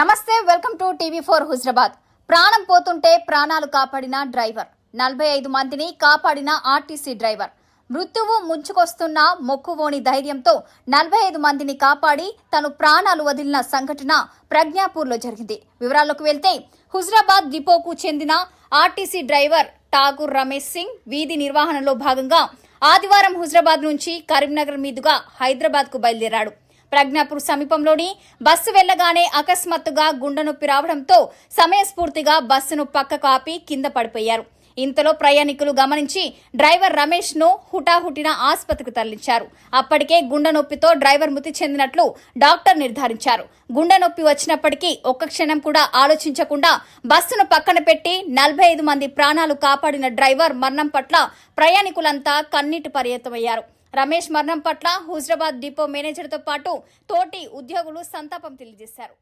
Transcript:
నమస్తే welcome to TV four Huzurabad. ప్రాణం పోతుంటే ప్రాణాలు కాపాడిన డ్రైవర్. నలభై ఐదు మందిని కాపాడిన ఆర్టీసీ డ్రైవర్. మృత్యువు ముంచుకొస్తున్న మొక్కువోని ధైర్యంతో నలభై ఐదు మందిని కాపాడి తను ప్రాణాలు వదిలిన సంఘటన ప్రజ్ఞాపూర్లో జరిగింది. వివరాల్లోకి వెళ్తే హుజరాబాద్ డిపోకు చెందిన ఆర్టీసీ డ్రైవర్ ఠాగూర్ రమేష్ సింగ్ వీధి నిర్వహణలో భాగంగా ఆదివారం హుజరాబాద్ నుంచి కరీంనగర్ మీదుగా హైదరాబాద్కు బయలుదేరాడు. ప్రజ్ఞాపూర్ సమీపంలోని బస్సు వెళ్ళగానే అకస్మాత్తుగా గుండె నొప్పి రావడంతో సమయస్ఫూర్తిగా బస్సును పక్కకు ఆపి కింద పడిపోయారు. ఇంతలో ప్రయాణికులు గమనించి డ్రైవర్ రమేష్ను హుటాహుటిన ఆసుపత్రికి తరలించారు. అప్పటికే గుండె నొప్పితో డ్రైవర్ మృతి చెందినట్లు డాక్టర్ నిర్ధారించారు. గుండె నొప్పి వచ్చినప్పటికీ ఒక్క క్షణం కూడా ఆలోచించకుండా బస్సును పక్కన పెట్టి నలభై ఐదు మంది ప్రాణాలు కాపాడిన డ్రైవర్ మరణం పట్ల ప్రయాణికులంతా కన్నీటి పర్యతమయ్యారు. రమేష్ మరణం పట్ల హుజరాబాద్ డిపో మేనేజర్తో పాటు తోటి ఉద్యోగులు సంతాపం తెలియజేశారు.